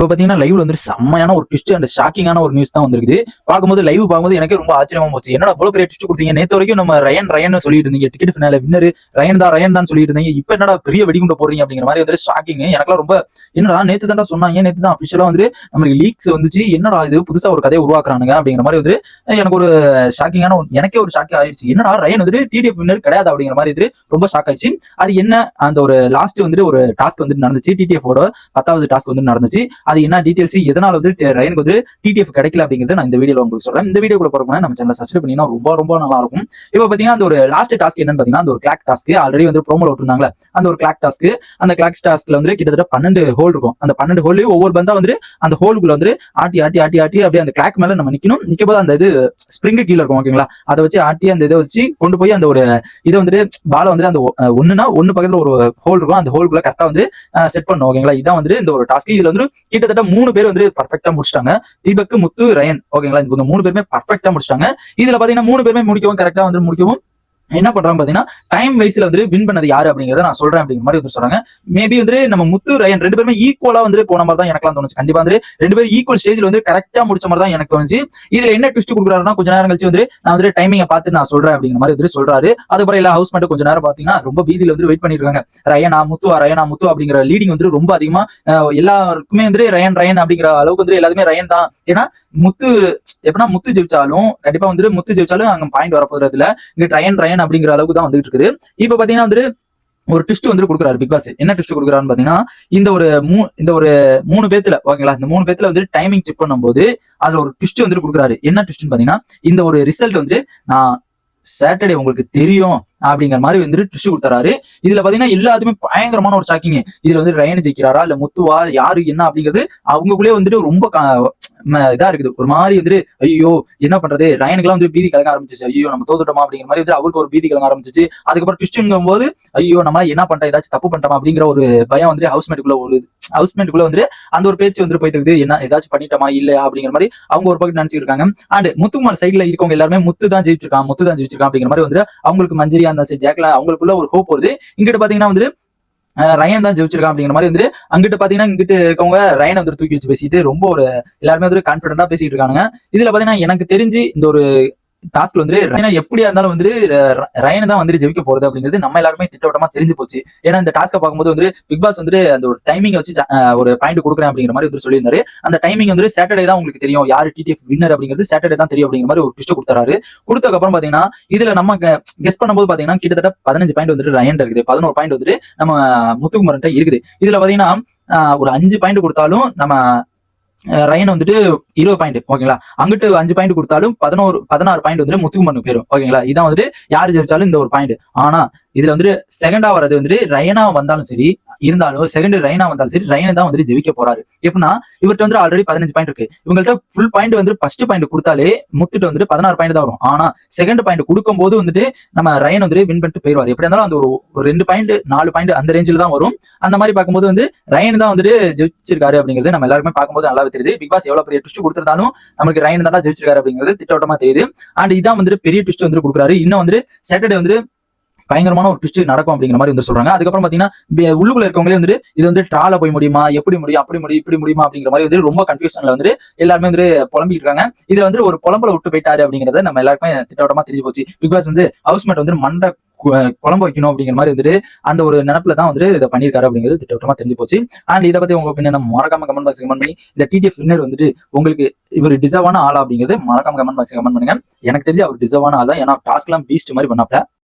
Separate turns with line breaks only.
இப்போ பாத்தீங்கன்னா லைவ்ல வந்து செம்மையான ஒரு ட்விஸ்ட் அண்ட் ஷாக்கிங்கான ஒரு நியூஸ் தான் வந்திருக்குது. பார்க்கும்போது லைவ் பார்க்கும்போது எனக்கு ரொம்ப ஆச்சரியமா போச்சு. என்னடா அவ்வளவு பெரிய ட்விஸ்ட் கொடுத்தீங்க? நேத்து வரைக்கும் நம்ம ரயன் ரயன் சொல்லிட்டு இருந்தீங்க. டிக்கெட் ஃபினால வின்னர் ரயன் தான் ரயன் தான் சொல்லிட்டு இருந்தீங்க. இப்போ என்னடா பெரிய வெடிகுண்ட போடுறீங்க அப்படிங்கிற மாதிரி வந்து ஷாக்கிங் எனக்குலாம் ரொம்ப என்னடா நேத்து தான்டா சொன்னாங்க. நேத்து தான் அஃபிஷியலா வந்து நமக்கு லீக்ஸ் வந்துச்சு. என்னடா இது? புதுசா ஒரு கதையை உருவாக்குறானுங்க அப்படிங்கிற மாதிரி வந்து எனக்கு ஒரு ஷாக்கிங்கான எனக்கே ஒரு ஷாக்கிங் ஆயிடுச்சு என்னடா ரயன் வந்துட்டு டிடிஎஃப் வின்னர் கிடையாது அப்படிங்கிற மாதிரி வந்து ரொம்ப ஷாக் ஆயிடுச்சு. அது என்ன? அந்த ஒரு லாஸ்ட் வந்துட்டு ஒரு டாஸ்க் வந்து நடந்துச்சு. டிடிஎஃப் ஓட பத்தாவது டாஸ்க் வந்து நடந்துச்சு. அது என்ன டீடைல்ஸ் எதனால வந்து ரயனுக்கு வந்து டிடிஎஃப் கிடைக்கல அப்படிங்கிறது நான் இந்த வீடியோல உங்களுக்கு சொல்றேன். இந்த வீடியோ கூட போறப்ப நம்ம சேனல் சப்ஸ்கிரைப் பண்ணினா ரொம்ப ரொம்ப நல்லா இருக்கும் இப்போ பாத்தீங்கன்னா அந்த ஒரு லாஸ்ட் டாஸ்க் என்னன்னு பாத்தீங்கன்னா அந்த ஒரு கிளாக் டாஸ்க் ஆல்ரெடி வந்து ப்ரோமோல விட்டுருந்தாங்களே அந்த ஒரு கிளாக் டாஸ்க் அந்த கிளாக் டாஸ்க்ல வந்து கிட்டத்தட்ட பன்னெண்டு ஹோல் இருக்கும். அந்த பன்னெண்டு ஹோல் ஒவ்வொரு பந்தா வந்து அந்த ஹோலுக்குள்ள வந்து ஆட்டி ஆட்டி ஆட்டி ஆட்டி அப்படியே அந்த கிளாக் மேல நம்ம நிக்கணும். நிக்கும் போது அந்த இது ஸ்ப்ரிங்கு கீழே இருக்கும் ஓகேங்களா அதை வச்சு ஆட்டி அந்த இதை வச்சு கொண்டு போய் அந்த ஒரு இதை வந்துட்டு பால வந்துட்டு அந்த ஒ- ஒண்ணுனா ஒண்ணு பக்கத்துல ஒரு ஹோல் இருக்கும். அந்த ஹோலுக்குள்ள கரெக்டா வந்து செட் பண்ணும் ஓகேங்களா இதான் வந்துட்டு இந்த ஒரு டாஸ்க் இதுல வந்து கிட்டத்தட்ட மூணு பேர் வந்து பர்ஃபெக்டா முடிச்சிட்டாங்க. தீபக் முத்து ரயன். ஓகேங்களா இவங்க மூணு பேருமே பர்ஃபெக்டா முடிச்சிட்டாங்க. இதுல பாத்தீங்கன்னா மூணு பேருமே முடிக்கவும் கரெக்டா வந்து முடிக்கவும் என்ன பண்றாங்க பாத்தீங்கன்னா டைம் வைஸ்ல வந்து வின் பண்ணது யாரு அப்படிங்கறத நான் சொல்றேன் அப்படிங்கிற மாதிரி வந்து சொல்றாங்க. மேபி வந்து நம்ம முத்து ரயன் ரெண்டு பேருமே ஈக்குவலா வந்து போன மாதிரி தான் எனக்குலாம் தோணுச்சு. கண்டிப்பா வந்து ரெண்டு பேரும் ஈக்குவல் ஸ்டேஜ்ல வந்து கரெக்டா முடிச்ச மாதிரி தான் எனக்கு தோணுச்சு. இதுல என்ன ட்விஸ்ட் கொடுக்குறாருன்னா கொஞ்ச நேரம் கழிச்சு வந்து நான் வந்து டைமிங்க பார்த்து நான் சொல்றேன் அப்படிங்கிற மாதிரி வந்து சொல்றாரு. அதுக்கப்புறம் எல்லா ஹவுஸ் மட்டும் கொஞ்ச நேரம் பாத்தீங்கன்னா ரொம்ப பீதியில வந்து வெயிட் பண்ணிருக்காங்க. ரயனா முத்து ரயனா முத்து அப்படிங்கிற லீடிங் வந்து ரொம்ப அதிகமா எல்லாருக்குமே வந்து ரயன் ரயன் அப்படிங்கிற அளவுக்கு வந்து எல்லாருமே ரயன் தான். ஏன்னா முத்து எப்படின்னா முத்து ஜெயிச்சாலும் கண்டிப்பா வந்து முத்து ஜெயிச்சாலும் அங்க பாயிண்ட் வரப்போறதுல இங்க ரயன் ரயன் அப்படிங்கிற அளவுக்கு தான் வந்துட்டு இருக்குது. இப்ப பாத்தீங்கன்னா வந்து ஒரு ட்விஸ்ட் வந்து கொடுக்குறாரு பிக் பாஸ் என்ன ட்விஸ்ட் கொடுக்குறாருன்னு பாத்தீங்கன்னா இந்த ஒரு மூ இந்த ஒரு மூணு பேத்துல ஓகேங்களா? இந்த மூணு பேத்துல வந்து டைமிங் செக் பண்ணும்போது அதுல ஒரு ட்விஸ்ட் வந்து கொடுக்குறாரு. என்ன ட்விஸ்ட்னு பாத்தீங்கன்னா இந்த ஒரு ரிசல்ட் வந்து நான் சாட்டர்டே உங்களுக்கு தெரியும் அப்படிங்கிற மாதிரி வந்து ட்விஸ்ட் கொடுத்தாரு இதுல பாத்தீங்கன்னா எல்லாத்துமே பயங்கரமான ஒரு ஷாக்கிங் இதுல வந்து ரயன் ஜெயிக்கிறாரா? இல்ல முத்துவா? யாரு? என்ன அப்படிங்கிறது அவங்களுக்குள்ளே வந்துட்டு ரொம்ப இதா இருக்குது. ஒரு மாதிரி வந்துட்டு ஐயோ என்ன பண்றது? ரயனுக்குலாம் வந்து பீதி கலங்க ஆரம்பிச்சிச்சு ஐயோ நம்ம தோத்துட்டோமா அப்படிங்கிற மாதிரி வந்து அவருக்கு ஒரு பீதி கலங்க ஆரம்பிச்சிச்சு அதுக்கப்புறம் ட்விஸ்ட்ங்கும் போது ஐயோ நம்ம என்ன பண்றோம்? ஏதாச்சும் தப்பு பண்றோம் அப்படிங்கிற ஒரு பயம் வந்து ஹவுஸ்மேட்டுக்குள்ள ஒரு ஹவுஸ்மேட்டுக்குள்ள வந்து அந்த ஒரு பேச்சு வந்து போயிட்டு இருக்குது. என்ன ஏதாச்சும் பண்ணிட்டோமா? இல்லையா? அப்படிங்கிற மாதிரி அவங்க ஒரு பக்கம் நினைச்சிட்டு இருக்காங்க அண்ட் முத்துக்குமார் சைடுல இருக்கவங்க எல்லாருமே முத்து தான் ஜெயிச்சிருக்கான் முத்து தான் ஜெயிச்சிருக்கான் அப்படிங்கிற மாதிரி வந்து அவங்களுக்கு மஞ்சரியா இருந்தாச்சு சரி ஜாக்ல அவங்களுக்குள்ள ஒரு ஹோப் வருது. இங்கிட்ட பாத்தீங்கன்னா வந்து ரயன் தான் ஜெயிச்சிருக்கான் அப்படிங்கிற மாதிரி வந்துட்டு அங்கிட்ட பாத்தீங்கன்னா இங்கிட்டு இருக்கவங்க ரயன் வந்து தூக்கி வச்சு பேசிட்டு ரொம்ப ஒரு எல்லாருமே வந்து கான்பிடண்டா பேசிட்டு இருக்காங்க இதுல பாத்தீங்கன்னா எனக்கு தெரிஞ்சு இந்த ஒரு டாஸ்க்ல வந்து ரயனா எப்படியா இருந்தாலும் வந்து ர- ரயனை தான் வந்து ஜெயிக்க போறது அப்படிங்கிறது நம்ம எல்லாருமே திட்டவட்டமா தெரிஞ்சு போச்சு. ஏன்னா இந்த டாஸ்க்கை பார்க்கும்போது வந்து பிக் பாஸ் வந்து அந்த ஒரு டைமிங் வச்சு ஒரு பாயிண்ட் கொடுக்குறேன் அப்படிங்கிற மாதிரி வந்து சொல்லியிருந்தாரு. அந்த டைமிங் வந்து சாட்டர்டே தான் உங்களுக்கு தெரியும். யாரு டிடிஎஃப் வின்னர் அப்படிங்கிறது சாட்டர்டே தான் தெரியும் அப்படிங்கிற மாதிரி ஒரு ட்விஸ்ட் கொடுத்தாரு கொடுத்ததுக்கு அப்புறம் பாத்தீங்கன்னா இதுல நம்ம கெஸ் பண்ணும்போது பாத்தீங்கன்னா கிட்டத்தட்ட பதினஞ்சு பாயிண்ட் வந்துட்டு ரயன் இருக்குது. பதினோரு பாயிண்ட் வந்துட்டு நம்ம முத்துக்குமரன் இருக்குது. இதுல பாத்தீங்கன்னா ஒரு அஞ்சு பாயிண்ட் கொடுத்தாலும் நம்ம ரைன் வந்துட்டு இருபது பாயிண்ட் ஓகேங்களா அங்கிட்டு அஞ்சு பாயிண்ட் கொடுத்தாலும் பதினோரு பதினாறு பாயிண்ட் வந்துட்டு முத்துக்குமரனுக்கு போயிடும் ஓகேங்களா இதான் வந்துட்டு யார் ஜெயிச்சாலும் இந்த ஒரு பாயிண்ட் ஆனா இதுல வந்துட்டு செகண்டா வர்றது வந்துட்டு ரயனா வந்தாலும் சரி இருந்தாலும் செகண்ட் ரயனா வந்தாலும் சரி ரயனை தான் வந்துட்டு ஜெயிக்க போறாரு. எப்படின்னா இவர்கிட்ட வந்து ஆல்ரெடி பதினஞ்சு பாயிண்ட் இருக்கு. இவங்கள்ட்ட ஃபுல் பாயிண்ட் வந்து ஃபர்ஸ்ட் பாயிண்ட் கொடுத்தாலே முத்துட்டு வந்துட்டு பதினாறு பாயிண்ட் தான் வரும். ஆனா செகண்ட் பாயிண்ட் கொடுக்கும்போது வந்துட்டு நம்ம ரயன் வந்து வின் பண்ணிட்டு போயிருவார். எப்படி இருந்தாலும் அந்த ஒரு ரெண்டு பாயிண்ட் நாலு பாயிண்ட் அந்த ரேஞ்சில் தான் வரும். அந்த மாதிரி பார்க்கும்போது வந்து ரயன் தான் வந்துட்டு ஜெயிச்சிருக்காரு அப்படிங்கிறது நம்ம எல்லாருமே பார்க்கும்போது நல்லாவே தெரியுது. பிக் பாஸ் எவ்வளவு பெரிய ட்விஸ்ட் கொடுத்திருந்தாலும் நமக்கு ரயன் தான் ஜெயிச்சிருக்காரு அப்படிங்கிறது திட்டவட்டமா தெரியுது. அண்ட் இதான் வந்துட்டு பெரிய ட்விஸ்ட் வந்து கொடுக்குறாரு. இன்னும் வந்துட்டு சாட்டர்டே வந்து பயங்கரமான ஒரு ட்விஸ்ட் நடக்கும் அப்படிங்கிற மாதிரி வந்து சொல்றாங்க. அதுக்கப்புறம் பாத்தீங்கன்னா உள்ளுக்குள்ள இருக்கவங்களே வந்துட்டு இது வந்து ட்ரால போய் முடியுமா? எப்படி முடியும்? அப்படி முடியும் இப்படி முடியுமா? அப்படிங்கிற மாதிரி வந்து ரொம்ப கன்ஃபியூஷன்ல வந்து எல்லாருமே வந்து புலம்பிட்டு இருக்காங்க. இதுல வந்து ஒரு புலம்பல விட்டு போயிட்டாரு அப்படிங்கறத நம்ம எல்லாருக்குமே திட்டவட்டமா தெரிஞ்சு போச்சு. பிகாஸ் வந்து வந்து ஹவுஸ்மேட் வந்து மண்டை குழம்பு வைக்கணும் அப்படிங்கிற மாதிரி வந்துட்டு அந்த ஒரு நினப்புல தான் வந்து இதை பண்ணியிருக்காரு அப்படிங்கிறது திட்டவட்டமா தெரிஞ்சு போச்சு. அண்ட் இதை பத்தி உங்க பின்ன நம்ம மறக்காம கமெண்ட் பாக்ஸ் கமெண்ட் பண்ணி இந்த டிடிஎஃப் வின்னர் வந்துட்டு உங்களுக்கு இவர் டிசர்வான ஆளா அப்படிங்கிறது மறக்காம கமெண்ட் பாக்ஸ் கமெண்ட் பண்ணுங்க. எனக்கு தெரிஞ்சு அவர் டிசர்வான ஆள் தான். ஏன்னா டாஸ்க் எல்லாம் பீஸ்ட் மாதிரி பண்ணாப்ல.